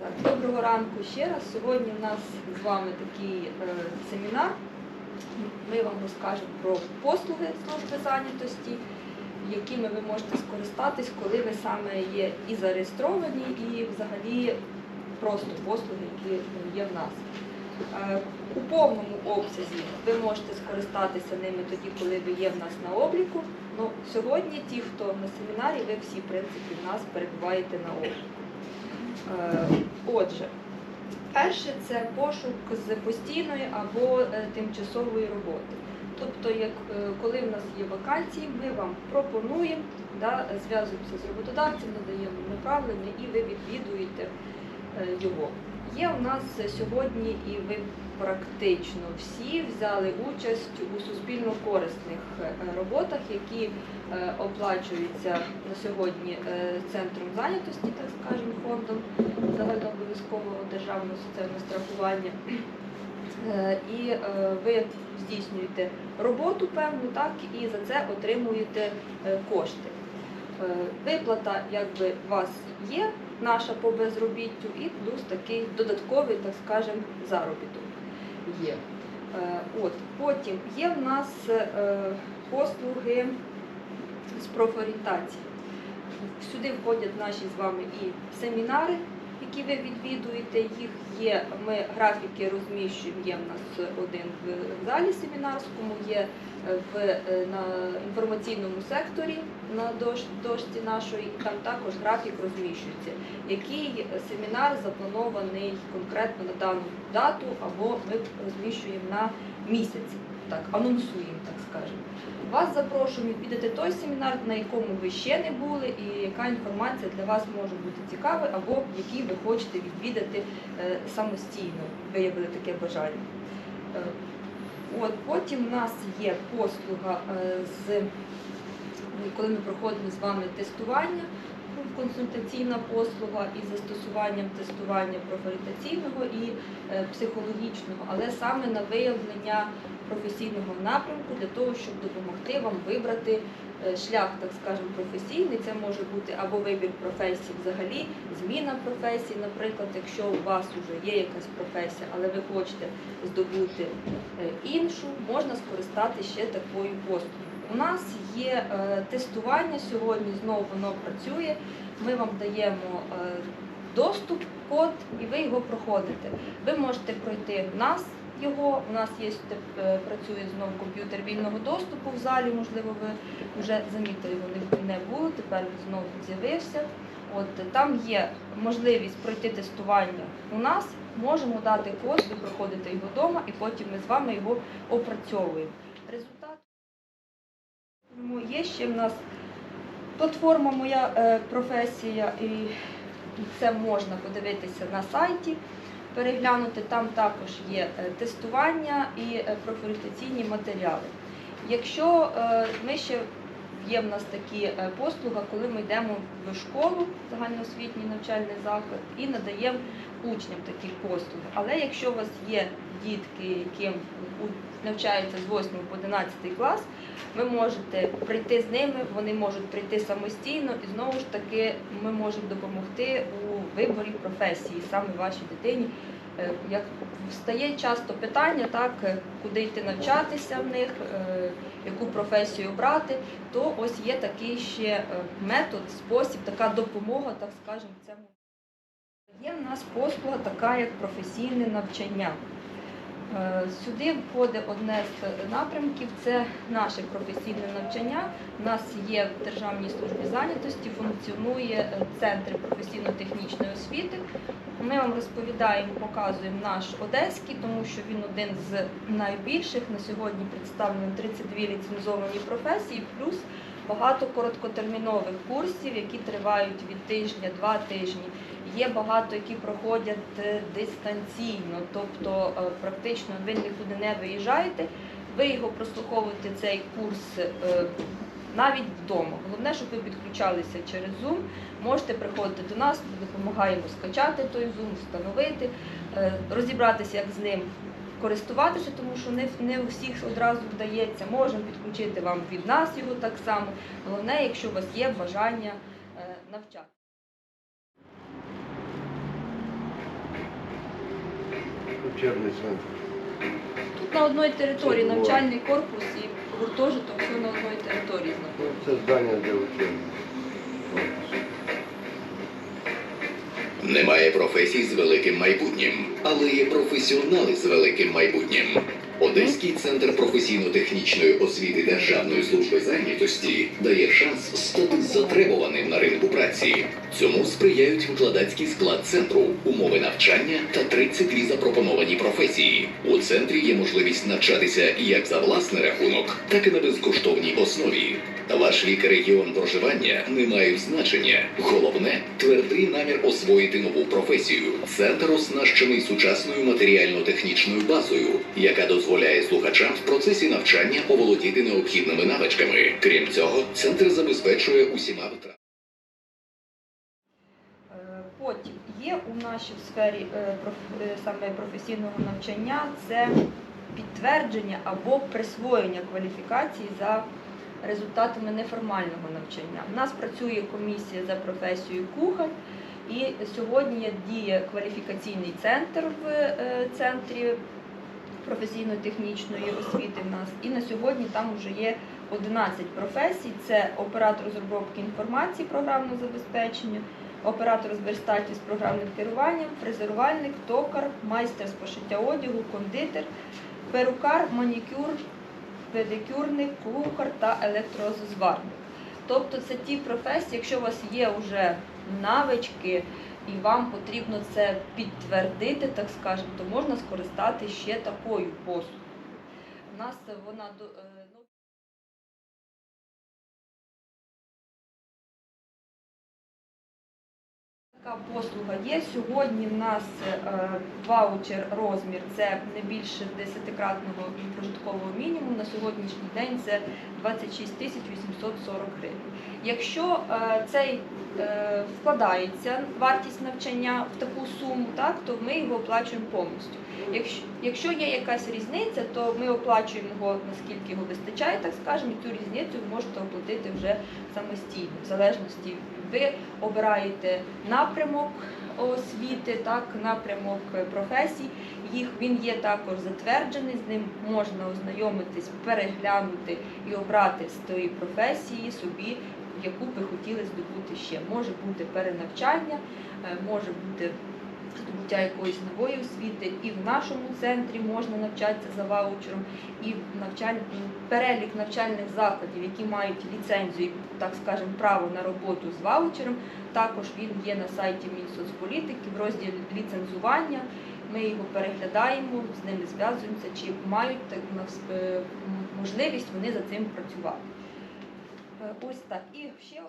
Доброго ранку ще раз. Сьогодні в нас з вами такий е, семінар. Ми вам розкажемо про послуги служби зайнятості, якими ви можете скористатись, коли ви саме є і зареєстровані, і взагалі просто послуги, які ну, є в нас. Е, У повному обсязі ви можете скористатися ними тоді, коли ви є в нас на обліку. Ну, сьогодні ті, хто на семінарі, ви всі в принципі в нас перебуваєте на обліку. Перше це пошук з постійної або е, тимчасової роботи. Тобто, як е, коли в нас є вакансії, ми вам пропонуємо, да, зв'язуємося з роботодавцем, надаємо направлення і ви відвідуєте його. Є у нас сьогодні, і ви практично всі взяли участь у суспільно-корисних е, роботах, які е, оплачуються на сьогодні е, центром зайнятості, так скажемо, фондом загальнообов'язкового державного соціального страхування. Е, І е, ви здійснюєте роботу певну, так і за це отримуєте е, кошти. Е, Виплата якби у вас є, наша по безробіттю, і плюс такий додатковий, так скажемо, заробіток є. Е, От, потім є в нас е, послуги з профорієнтації. Сюди входять наші з вами і семінари, які ви відвідуєте. Їх є, ми графіки розміщуємо, є в нас один в залі семінарському, є в, е, на інформаційному секторі на дошці, дошці нашої, і там також графік розміщується, який семінар запланований конкретно на дану дату, або ми розміщуємо на місяць, так, анонсуємо, так скажемо. Вас запрошуємо відвідати той семінар, на якому ви ще не були, і яка інформація для вас може бути цікавою, або який ви хочете відвідати е, самостійно, виявили таке бажання. Е, От, потім у нас є послуга е, з коли ми проходимо з вами тестування, ну, консультаційна послуга із застосуванням тестування профорієнтаційного і психологічного, але саме на виявлення професійного напрямку для того, щоб допомогти вам вибрати е, шлях, так скажемо, професійний. Це може бути або вибір професії взагалі, зміна професії, наприклад, якщо у вас вже є якась професія, але ви хочете здобути е, іншу, можна скористатися ще такою послугою. У нас є е, тестування сьогодні, знову воно працює. Ми вам даємо доступ, код, і ви його проходите. Ви можете пройти в нас його. У нас є е, працює знову комп'ютер вільного доступу в залі. Можливо, ви вже замітили, не- не було. Тепер він знову з'явився. От там є можливість пройти тестування у нас. Можемо дати код, ви проходите його вдома, і потім ми з вами його опрацьовуємо. Результат Ну, Є ще в нас платформа Моя е, професія, і це можна подивитися на сайті, переглянути. Там також є е, тестування і е, профорієнтаційні матеріали. Якщо е, ми ще є в нас такі послуга, коли ми йдемо в школу, загальноосвітній навчальний заклад, і надаємо учням такі послуги. Але якщо у вас є дітки, яким навчаються з 8 по 11 клас, ви можете прийти з ними, вони можуть прийти самостійно, і знову ж таки ми можемо допомогти у виборі професії саме вашій дитині. Е, Як встає часто питання, так е, куди йти навчатися в них, е, яку професію обрати, то ось є такий ще метод, спосіб, така допомога, так скажемо, цьому. Є в нас послуга така, як професійне навчання. Е, Сюди входить одне з напрямків це наше професійне навчання. У нас є в Державній службі зайнятості, функціонує центр професійно-технічної освіти. Ми вам розповідаємо, показуємо наш одеський, тому що він один з найбільших. На сьогодні представлено 32 ліцензовані професії, плюс багато короткотермінових курсів, які тривають від тижня, два тижні. Є багато, які проходять е, дистанційно, тобто е, практично ви нікуди не виїжджаєте. Ви його прослуховуєте цей курс е, навіть вдома. Головне, щоб ви підключалися через Zoom. Можете приходити до нас, допомагаємо скачати той Zoom, встановити, розібратися, як з ним користуватися, тому що не, не у всіх одразу вдається. Можемо підключити вам від нас його так само. Головне, якщо у вас є бажання навчати. Учебний центр. Тут на одній території Це було. навчальний корпус і гуртожиток все на одній території знаходиться. це здання для учебних. Немає професій з великим майбутнім, але є професіонали з великим майбутнім. Одеський центр професійно-технічної освіти Державної служби зайнятості дає шанс стати затребуваним на ринку праці. Цьому сприяють викладацький склад центру, умови навчання та 32 запропоновані професії. У центрі є можливість навчатися як за власний рахунок, так і на безкоштовній основі. Ваш вік і регіон проживання не мають значення. Головне твердий намір освоїти нову професію. Центр оснащений сучасною матеріально-технічною базою, яка дозволяє слухачам в процесі навчання оволодіти необхідними навичками. Крім цього, центр забезпечує усіма витратами. Е, Потім є у нашій сфері е, е, саме професійного навчання це підтвердження або присвоєння кваліфікації за результатами неформального навчання. У нас працює комісія за професією кухар, і сьогодні діє кваліфікаційний центр в центрі професійно-технічної освіти в нас. І на сьогодні там вже є 11 професій: це оператор розробки інформації програмного забезпечення, оператор з верстатів з програмним керуванням, фрезерувальник, токар, майстер з пошиття одягу, кондитер, перукар, манікюр, педикюрник, кухар та електрозварник. Тобто це ті професії, якщо у вас є вже навички і вам потрібно це підтвердити, так скажемо, то можна скористати ще такою послугою. У нас вона Така послуга є. Сьогодні в нас е, ваучер розмір це не більше 10-кратного прожиткового мінімуму. На сьогоднішній день це 26 тисяч 840 гривень. Якщо е, цей е, вкладається вартість навчання в таку суму, так то ми його оплачуємо повністю. Якщо, якщо є якась різниця, то ми оплачуємо його наскільки його вистачає, так скажемо, і цю різницю ви можете оплатити вже самостійно, в залежності ви обираєте напрямок освіти, так, напрямок професій. Їх він є також затверджений, з ним можна ознайомитись, переглянути і обрати з тої професії собі, яку би хотіли здобути ще. Може бути перенавчання, е, може бути здобуття якоїсь нової освіти, і в нашому центрі можна навчатися за ваучером, і навчаль... перелік навчальних закладів, які мають ліцензію, так скажемо, право на роботу з ваучером. Також він є на сайті Мінсоцполітики в розділі ліцензування. Ми його переглядаємо, з ними зв'язуємося, чи мають так е, можливість вони за цим працювати. Е, Ось так. І ще